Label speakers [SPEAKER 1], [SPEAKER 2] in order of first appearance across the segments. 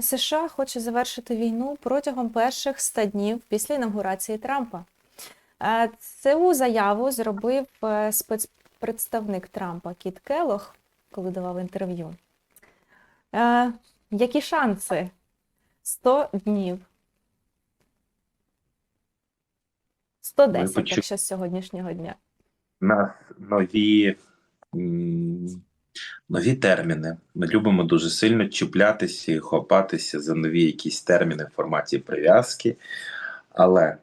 [SPEAKER 1] США хоче завершити війну протягом перших 100 днів після інаугурації Трампа. Е, Цю заяву зробив е, спецпредставник Трампа Кіт Келох, коли давав інтерв'ю. Е, Які шанси? 100 днів. 110,
[SPEAKER 2] почу-
[SPEAKER 1] якщо з сьогоднішнього дня.
[SPEAKER 2] У нас нові, нові терміни. Ми любимо дуже сильно чіплятися і хопатися за нові якісь терміни в форматі прив'язки. Але е,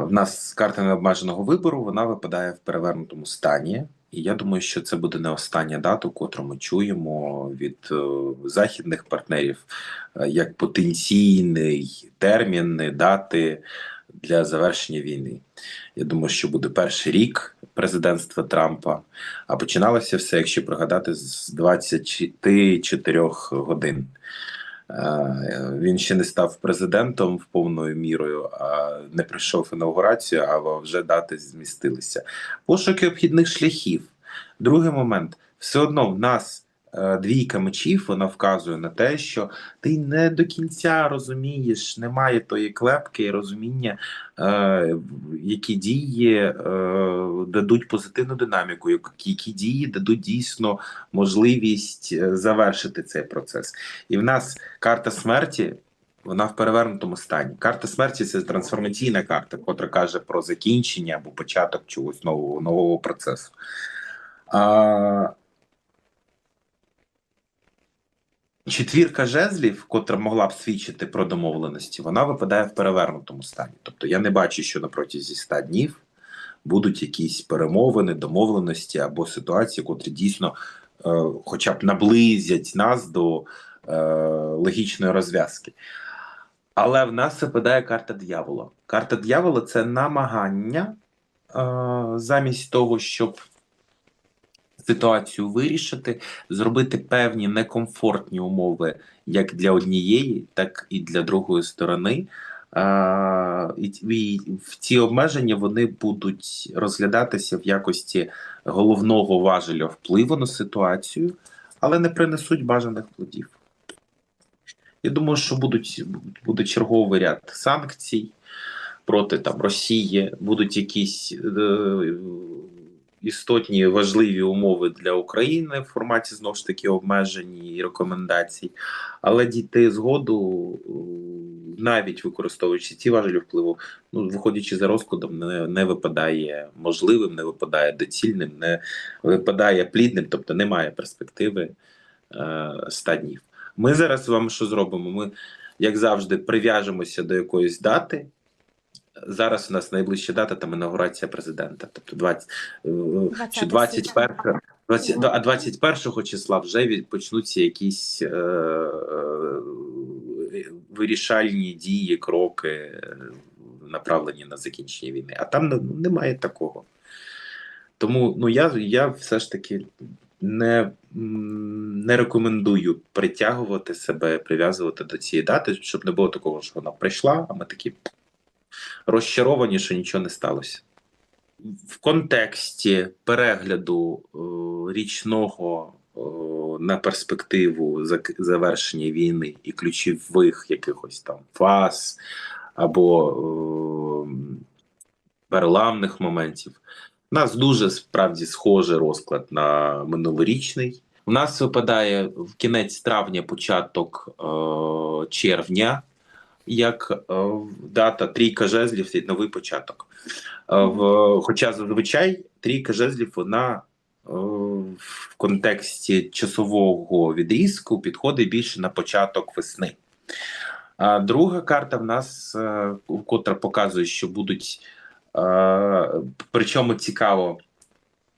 [SPEAKER 2] в нас карта необмеженого вибору вона випадає в перевернутому стані. І я думаю, що це буде не остання дата, котру ми чуємо від е, західних партнерів е, як потенційний термін дати для завершення війни. Я думаю, що буде перший рік президентства Трампа. А починалося все, якщо пригадати, з 24 годин. Е, Він ще не став президентом в повною мірою, а не пройшов інаугурацію, а вже дати змістилися. Пошуки обхідних шляхів. Другий момент: все одно в нас двійка мечів, вона вказує на те, що ти не до кінця розумієш, немає тої клепки і розуміння, е, які дії е, дадуть позитивну динаміку, які дії дадуть дійсно можливість е, завершити цей процес. І в нас карта смерті. Вона в перевернутому стані. Карта смерті це трансформаційна карта, котра каже про закінчення або початок чогось нового нового процесу. А, Четвірка жезлів, котра могла б свідчити про домовленості, вона випадає в перевернутому стані. Тобто я не бачу, що на протязі 100 днів будуть якісь перемовини, домовленості або ситуації, котрі дійсно е, хоча б наблизять нас до е, логічної розв'язки. Але в нас випадає карта дьявола. Карта дьявола це намагання е, замість того, щоб ситуацію вирішити, зробити певні некомфортні умови як для однієї, так і для другої сторони. А, і, і ці обмеження вони будуть розглядатися в якості головного важеля впливу на ситуацію, але не принесуть бажаних плодів. Я думаю, що будуть, буде черговий ряд санкцій проти там Росії, будуть якісь е, істотні важливі умови для України в форматі знову ж таки обмежень і рекомендацій, але дійти згоду, е, навіть використовуючи ці важелі впливу, ну виходячи за розкладом, не, не випадає можливим, не випадає доцільним, не випадає плідним, тобто немає перспективи е, 100 днів. Ми зараз з вами що зробимо? Ми, як завжди, прив'яжемося до якоїсь дати. Зараз у нас найближча дата там інаугурація президента. Тобто 20, е, що 21, 20, а 21 числа вже почнуться якісь е, е, вирішальні дії, кроки, е, направлені на закінчення війни. А там ну, немає такого. Тому ну я, я все ж таки не, не рекомендую притягувати себе, прив'язувати до цієї дати, щоб не було такого, що вона прийшла, а ми такі розчаровані, що нічого не сталося. В контексті перегляду е, річного е, на перспективу завершення війни і ключових якихось там фаз або е, переламних моментів, у нас дуже справді схожий розклад на минулорічний. У нас випадає в кінець травня, початок е, червня, як е, дата трійка жезлів це новий початок. Е, хоча зазвичай трійка жезлів вона е, в контексті часового відрізку підходить більше на початок весни. А друга карта в нас, котра показує, що будуть, причому цікаво,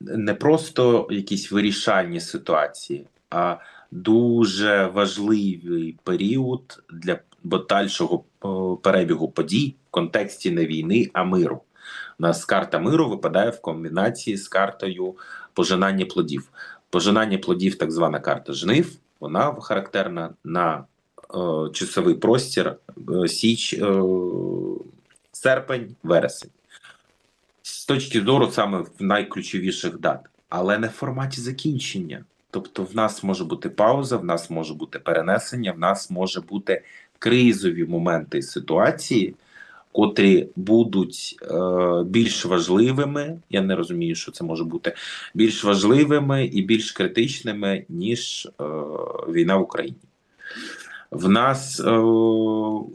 [SPEAKER 2] не просто якісь вирішальні ситуації, а дуже важливий період для подальшого е, перебігу подій в контексті не війни, а миру. У нас карта миру випадає в комбінації з картою пожинання плодів. Пожинання плодів, так звана карта жнив, вона характерна на е, часовий простір е, січ, е, серпень, вересень. З точки зору саме в найключовіших дат, але не в форматі закінчення. Тобто, в нас може бути пауза, в нас може бути перенесення, в нас може бути кризові моменти ситуації, котрі будуть е, більш важливими. Я не розумію, що це може бути більш важливими і більш критичними, ніж е, війна в Україні. В нас е,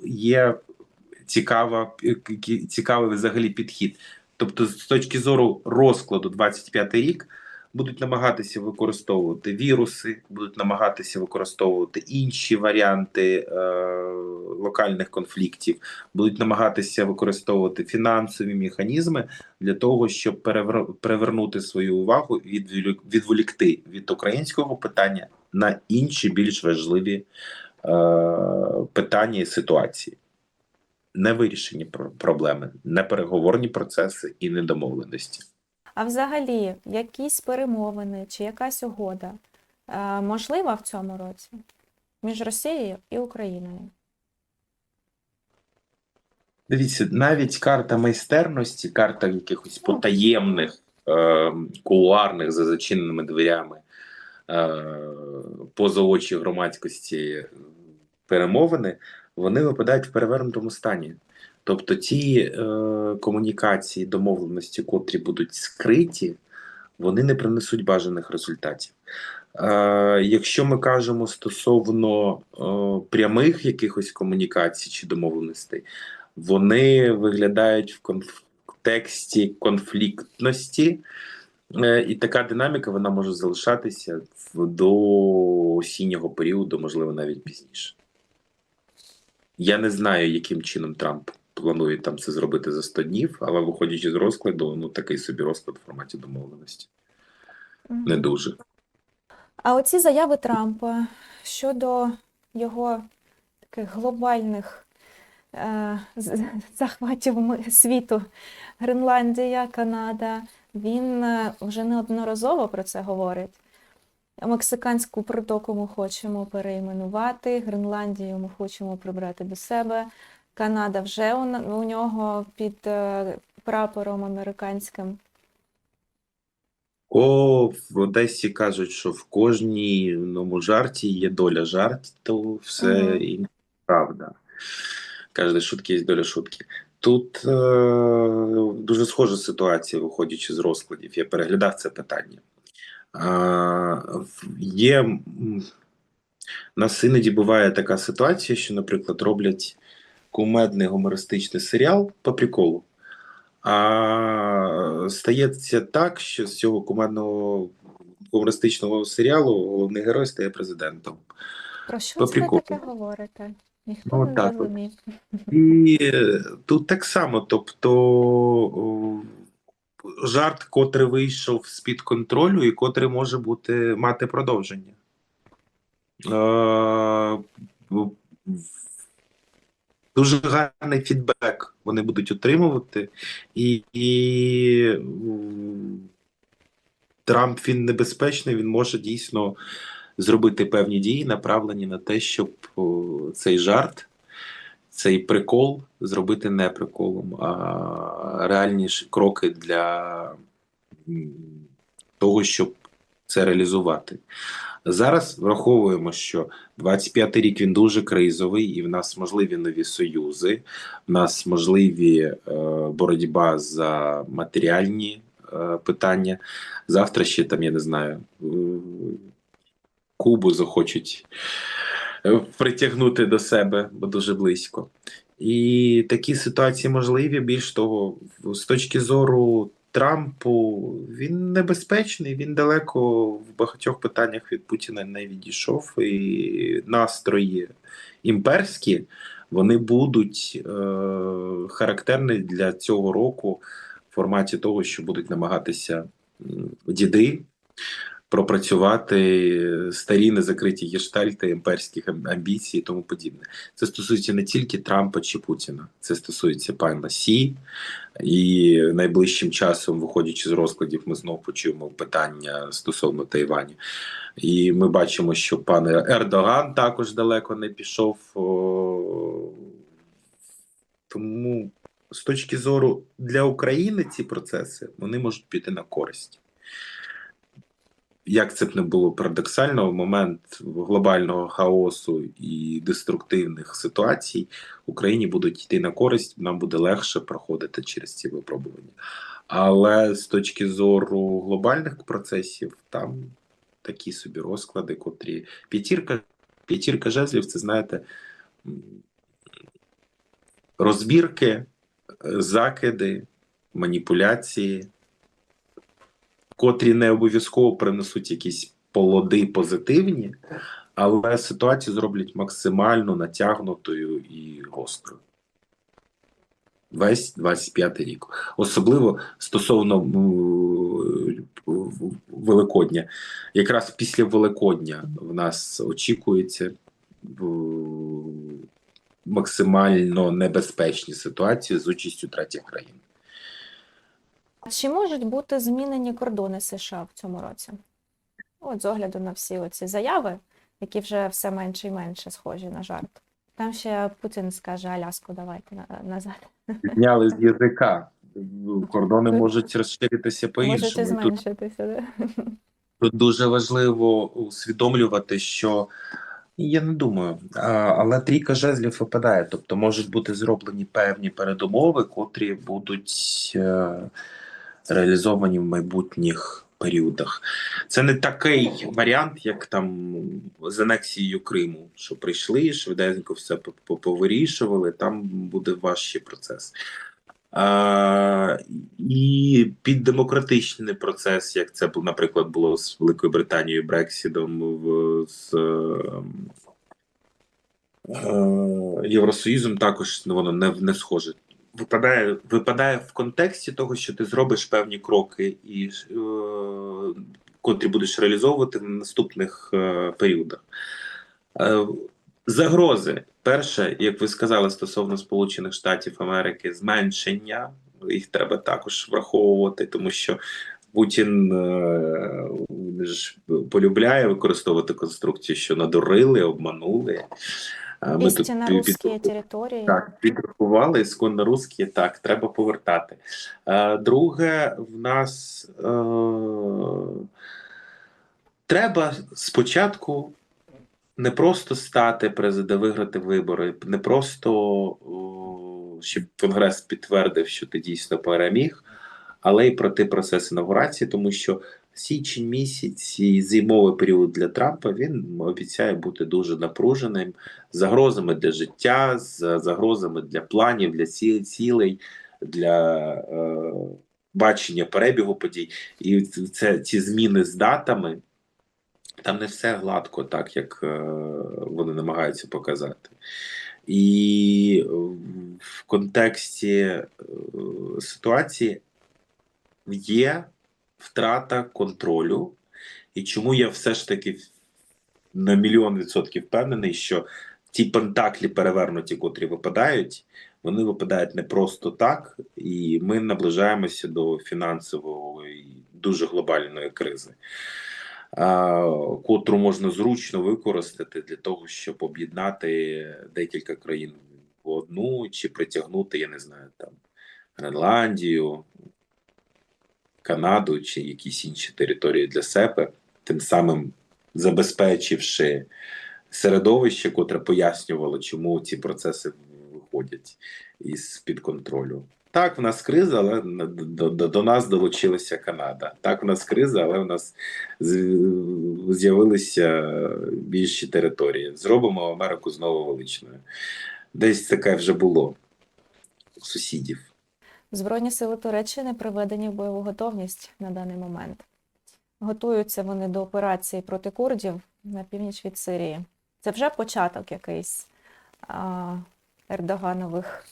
[SPEAKER 2] є цікава, цікавий взагалі підхід. Тобто, з точки зору розкладу 25 рік будуть намагатися використовувати віруси, будуть намагатися використовувати інші варіанти е, локальних конфліктів, будуть намагатися використовувати фінансові механізми для того, щоб перевер- перевернути свою увагу і відволікти від українського питання на інші більш важливі е, питання і ситуації. Не вирішені пр- проблеми, не переговорні процеси і недомовленості.
[SPEAKER 1] А взагалі, якісь перемовини чи якась угода е, можлива в цьому році між Росією і Україною?
[SPEAKER 2] Дивіться, навіть карта майстерності, карта якихось потаємних, е, кулуарних за зачиненими дверями е, поза очі громадськості перемовини, вони випадають в перевернутому стані. Тобто ті е, комунікації, домовленості, котрі будуть скриті, вони не принесуть бажаних результатів. Е, якщо ми кажемо стосовно е, прямих якихось комунікацій чи домовленостей, вони виглядають в контексті конфліктності, е, і така динаміка вона може залишатися в- до осіннього періоду, можливо, навіть пізніше. Я не знаю, яким чином Трамп планує там це зробити за 100 днів, але виходячи з розкладу, ну такий собі розклад в форматі домовленості. Не дуже.
[SPEAKER 1] А оці заяви Трампа щодо його таких глобальних е, захватів світу, Гренландія, Канада, він е, вже неодноразово про це говорить. Мексиканську протоку ми хочемо перейменувати, Гренландію ми хочемо прибрати до себе. Канада вже у, у нього під е, прапором американським.
[SPEAKER 2] О, в Одесі кажуть, що в кожній ну, жарті є доля жарту, все
[SPEAKER 1] Мгм.
[SPEAKER 2] і правда. Кожної шутки є доля шутки. Тут е, дуже схожа ситуація, виходячи з розкладів. Я переглядав це питання. А, є у нас іноді буває така ситуація, що, наприклад, роблять кумедний гумористичний серіал по приколу. А стається так, що з цього кумедного гумористичного серіалу головний герой стає президентом.
[SPEAKER 1] Про що
[SPEAKER 2] По
[SPEAKER 1] це
[SPEAKER 2] приколу.
[SPEAKER 1] таке говорите? Ніхто
[SPEAKER 2] Ну,
[SPEAKER 1] не
[SPEAKER 2] так от. І е, тут так само, тобто жарт, котрий вийшов з-під контролю, і котрий може бути мати продовження. Е, Дуже гарний фідбек вони будуть отримувати, і, і Трамп він небезпечний, він може дійсно зробити певні дії, направлені на те, щоб цей жарт, цей прикол зробити не приколом, а реальні кроки для того, щоб це реалізувати. Зараз враховуємо, що 25-й рік він дуже кризовий, і в нас можливі нові союзи, в нас можливі е, боротьба за матеріальні е, питання. Завтра ще там, я не знаю, е, Кубу захочуть е, притягнути до себе, бо дуже близько. І такі ситуації можливі. Більш того, з точки зору Трампу, він небезпечний, він далеко в багатьох питаннях від Путіна не відійшов, і настрої імперські вони будуть е, характерні для цього року в форматі того, що будуть намагатися діди пропрацювати старі незакриті гештальти імперських амбіцій і тому подібне. Це стосується не тільки Трампа чи Путіна, це стосується пана Сі, і найближчим часом, виходячи з розкладів, ми знову почуємо питання стосовно Тайваню. І ми бачимо, що пан Ердоган також далеко не пішов. Тому з точки зору для України ці процеси вони можуть піти на користь. Як це б не було парадоксально, в момент глобального хаосу і деструктивних ситуацій Україні будуть йти на користь, нам буде легше проходити через ці випробування. Але з точки зору глобальних процесів, там такі собі розклади, котрі п'ятірка, п'ятірка жезлів, це знаєте, розбірки, закиди, маніпуляції, котрі не обов'язково принесуть якісь плоди позитивні, але ситуацію зроблять максимально натягнутою і гострою. Весь 25 рік. Особливо стосовно Великодня. Якраз після Великодня в нас очікується максимально небезпечні ситуації з участю третіх країн.
[SPEAKER 1] Чи можуть бути змінені кордони США в цьому році? От з огляду на всі оці заяви, які вже все менше і менше схожі на жарт. Там ще Путін скаже Аляску, давайте назад.
[SPEAKER 2] Підняли з язика. Кордони можуть розширитися по-іншому. Тут,
[SPEAKER 1] зменшитися. Да?
[SPEAKER 2] тут дуже важливо усвідомлювати, що я не думаю, але трійка жезлів випадає. Тобто можуть бути зроблені певні передумови, котрі будуть е, реалізовані в майбутніх періодах. Це не такий варіант, як там з анексією Криму, що прийшли, швиденько все по- по- повирішували, там буде важчий процес. А, і під демократичний процес, як це наприклад було з Великою Британією Брексідом в з е, Євросоюзом, також воно не, не схоже. Випадає, випадає в контексті того, що ти зробиш певні кроки, і е, котрі будеш реалізовувати в наступних е, періодах. Е, Загрози. Перше, як ви сказали, стосовно Сполучених Штатів Америки, зменшення. Їх треба також враховувати, тому що Путін е, ж полюбляє використовувати конструкцію, що надурили, обманули. Е, ми тут
[SPEAKER 1] Істинно русські території.
[SPEAKER 2] так, підрахували ісконно русські, так, треба повертати. Е, друге, в нас е, треба спочатку не просто стати президентом, виграти вибори, не просто о, щоб Конгрес підтвердив, що ти дійсно переміг, але й пройти процес інаугурації, тому що січень місяць і зимовий період для Трампа він обіцяє бути дуже напруженим загрозами для життя, з загрозами для планів, для цілей, для е, бачення перебігу подій. І це ці зміни з датами. Там не все гладко, так як е, вони намагаються показати. І в контексті е, ситуації є втрата контролю. І чому я все ж таки на мільйон відсотків впевнений, що ті пентаклі перевернуті, котрі випадають, вони випадають не просто так, і ми наближаємося до фінансової дуже глобальної кризи, котру можна зручно використати для того, щоб об'єднати декілька країн в одну чи притягнути, я не знаю, там Гренландію, Канаду чи якісь інші території для себе, тим самим забезпечивши середовище, котре пояснювало, чому ці процеси виходять із під контролю. Так, в нас криза, але до, до, до нас долучилася Канада. Так, в нас криза, але в нас з'явилися більші території. Зробимо Америку знову величною. Десь таке вже було у сусідів.
[SPEAKER 1] Збройні сили Туреччини приведені в бойову готовність на даний момент. Готуються вони до операції проти курдів на північ від Сирії. Це вже початок якийсь а, Ердоганових.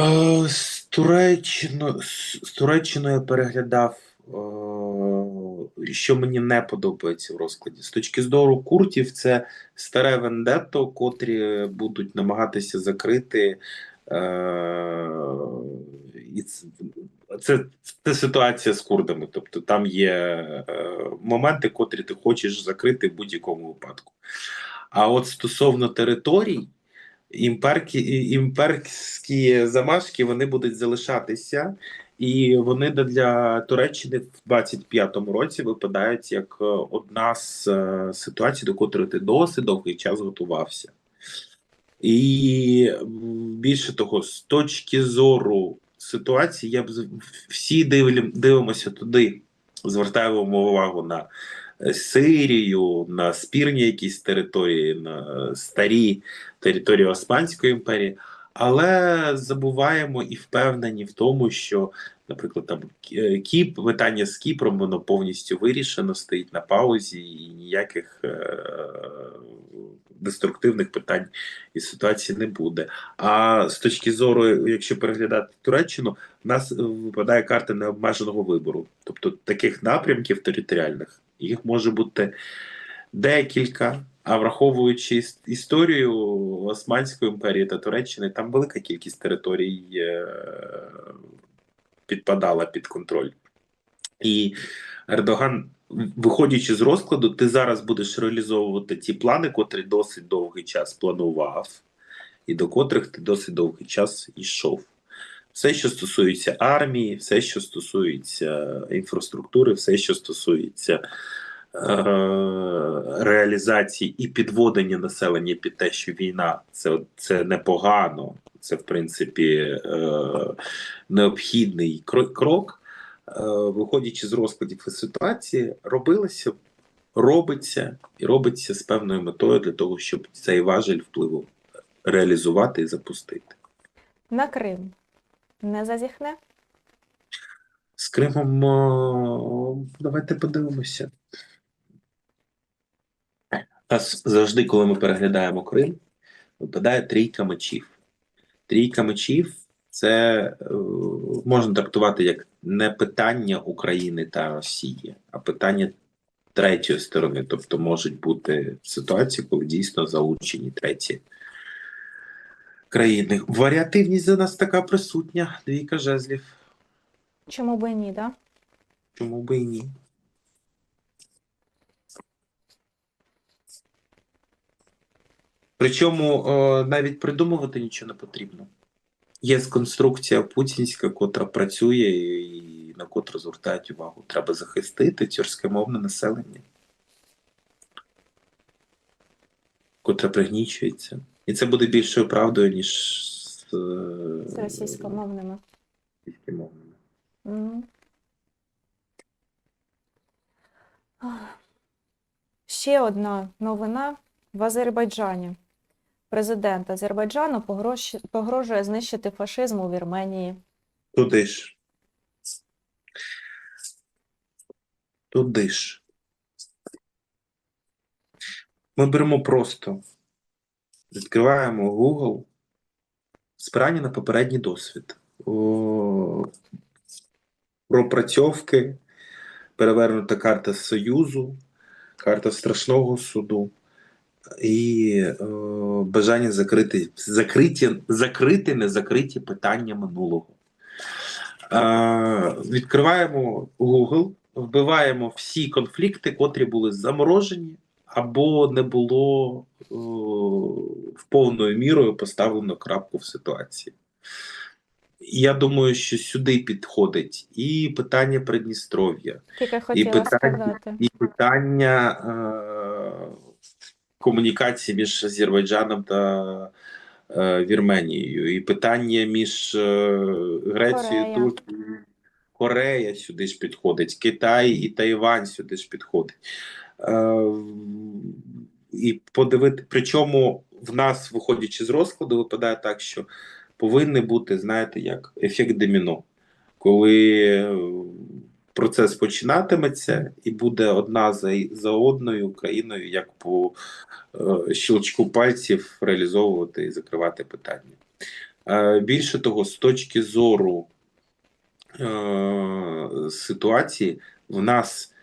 [SPEAKER 2] Е, З Туреччиною, з Туреччиною переглядав, е, що мені не подобається в розкладі. З точки зору куртів, це старе вендетто, котрі будуть намагатися закрити. І це, це, ситуація з курдами. Тобто там є е, моменти, котрі ти хочеш закрити в будь-якому випадку. А от стосовно територій, імперки, імперські замашки вони будуть залишатися, І вони для- для Туреччини в 25-му році випадають як е, одна з е, ситуацій, до котрої ти досить довгий час готувався. І більше того, з точки зору ситуації, я б всі дивлі- дивимося туди, звертаємо увагу на е, Сирію, на спірні якісь території, на старі території Османської імперії, але забуваємо і впевнені в тому, що, наприклад, там Кіп, питання з Кіпром воно повністю вирішено, стоїть на паузі, і ніяких е- деструктивних питань і ситуації не буде. А з точки зору, якщо переглядати Туреччину, в нас випадає карта необмеженого вибору, тобто таких напрямків територіальних їх може бути декілька. А враховуючи історію Османської імперії та Туреччини, там велика кількість територій е, підпадала під контроль. І Ердоган, виходячи з розкладу, ти зараз будеш реалізовувати ті плани, котрі досить довгий час планував, і до котрих ти досить довгий час йшов. Все, що стосується армії, все, що стосується інфраструктури, все, що стосується е, реалізації і підводення населення під те, що війна це, це непогано, це в принципі е, необхідний крок. Е, виходячи з розкладів і ситуації, робилося, робиться і робиться з певною метою для того, щоб цей важель впливу реалізувати і запустити.
[SPEAKER 1] На Крим не зазіхне?
[SPEAKER 2] З Кримом давайте подивимося. Завжди, коли ми переглядаємо Крим, випадає трійка мечів. Трійка мечів це е, можна трактувати як не питання України та Росії, а питання третьої сторони. Тобто можуть бути ситуації, коли дійсно залучені треті країни. Варіативність за нас така присутня, двійка жезлів.
[SPEAKER 1] Чому би і ні, да?
[SPEAKER 2] Чому би і ні? Причому е, навіть придумувати нічого не потрібно. Є конструкція путінська, котра працює і на котру звертають увагу. Треба захистити тюркськомовне населення, котре пригнічується. І це буде більшою правдою, ніж з, е,
[SPEAKER 1] З російськомовними.
[SPEAKER 2] російськомовними.
[SPEAKER 1] Ах. Ще одна новина в Азербайджані. Президент Азербайджану погрожує знищити фашизм у Вірменії.
[SPEAKER 2] Туди ж. Туди ж. Ми беремо просто. Відкриваємо Google. Спирання на попередній досвід. Пропрацьовки, перевернута карта Союзу, карта страшного суду і е, бажання закрити, закриті, закрити незакриті питання минулого. Е, відкриваємо Google, вбиваємо всі конфлікти, котрі були заморожені, або не було е, в повною мірою поставлено крапку в ситуації. Я думаю, що сюди підходить і питання Придністров'я,
[SPEAKER 1] хотіла
[SPEAKER 2] питання-
[SPEAKER 1] сказати.
[SPEAKER 2] і питання е, комунікації між Азербайджаном та е, Вірменією, і питання між е, Грецією. Турцією, Корея сюди ж підходить, Китай і Тайвань сюди ж підходить. Е, і подивити, причому в нас, виходячи з розкладу, випадає так, що повинен бути, знаєте, як ефект доміно, коли е, процес починатиметься і буде одна за, за одною країною, як по е, щелчку пальців реалізовувати і закривати питання. Е, більше того, з точки зору е, ситуації, в нас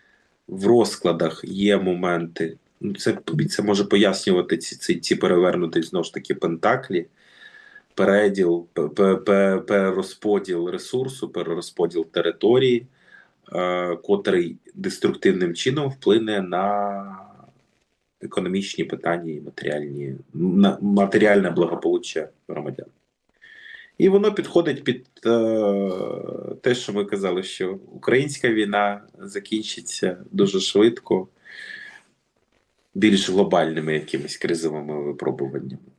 [SPEAKER 2] в розкладах є моменти. Ну, це, це може пояснювати ці, ці, ці перевернуті знову ж таки пентаклі, переділ, пе- пе- пе- перерозподіл ресурсу, перерозподіл території, котрий деструктивним чином вплине на економічні питання і матеріальні, на матеріальне благополуччя громадян. І воно підходить під е, те, що ми казали, що українська війна закінчиться дуже швидко, більш глобальними якимись кризовими випробуваннями.